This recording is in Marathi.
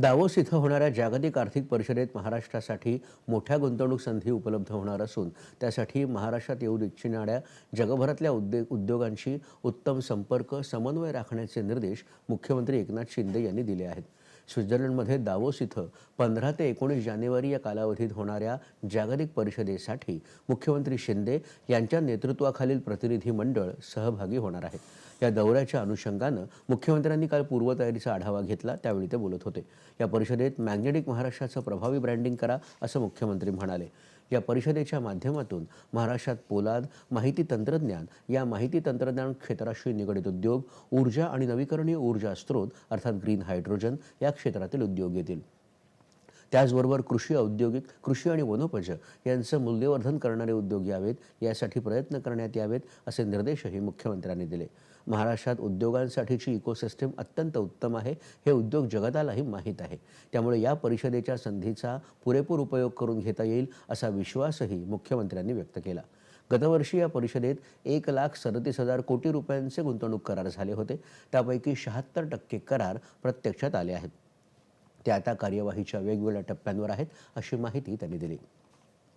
दावोस इथं होणाऱ्या जागतिक आर्थिक परिषदेत महाराष्ट्रासाठी मोठ्या गुंतवणूक संधी उपलब्ध होणार असून त्यासाठी महाराष्ट्रात येऊ इच्छिणाऱ्या जगभरातल्या उद्योग उद्योगांशी उत्तम संपर्क समन्वय राखण्याचे निर्देश मुख्यमंत्री एकनाथ शिंदे यांनी दिले आहेत. स्वित्झर्लंडमध्ये दावोस इथं पंधरा ते एकोणीस जानेवारी या कालावधीत होणाऱ्या जागतिक परिषदेसाठी मुख्यमंत्री शिंदे यांच्या नेतृत्वाखालील प्रतिनिधी मंडळ सहभागी होणार आहे. या दौऱ्याच्या अनुषंगानं मुख्यमंत्र्यांनी काल पूर्वतयारीचा आढावा घेतला त्यावेळी ते बोलत होते. या परिषदेत मॅग्नेटिक महाराष्ट्राचं प्रभावी ब्रँडिंग करा असं मुख्यमंत्री म्हणाले. या परिषदेच्या माध्यमातून महाराष्ट्रात पोलाद माहिती तंत्रज्ञान या माहिती तंत्रज्ञान क्षेत्राशी निगडित उद्योग ऊर्जा आणि नवीकरणीय ऊर्जा स्रोत अर्थात ग्रीन हायड्रोजन या क्षेत्रातील उद्योग येतील. त्याचबरोबर कृषी औद्योगिक कृषी आणि वनोपज यांचं मूल्यवर्धन करणारे उद्योग यावेत यासाठी प्रयत्न करण्यात यावेत असे निर्देशही मुख्यमंत्र्यांनी दिले. महाराष्ट्रात उद्योगांसाठीची इकोसिस्टीम अत्यंत उत्तम आहे हे उद्योग जगतालाही माहीत आहे. त्यामुळे या परिषदेच्या संधीचा पुरेपूर उपयोग करून घेता येईल असा विश्वासही मुख्यमंत्र्यांनी व्यक्त केला. गतवर्षी या परिषदेत एक लाख सदतीस हजार कोटी रुपयांचे गुंतवणूक करार झाले होते. त्यापैकी शहात्तर टक्के करार प्रत्यक्षात आले आहेत. त्या आता कार्यवाहीच्या वेगवेगळ्या टप्प्यांवर आहेत अशी माहिती त्यांनी दिली.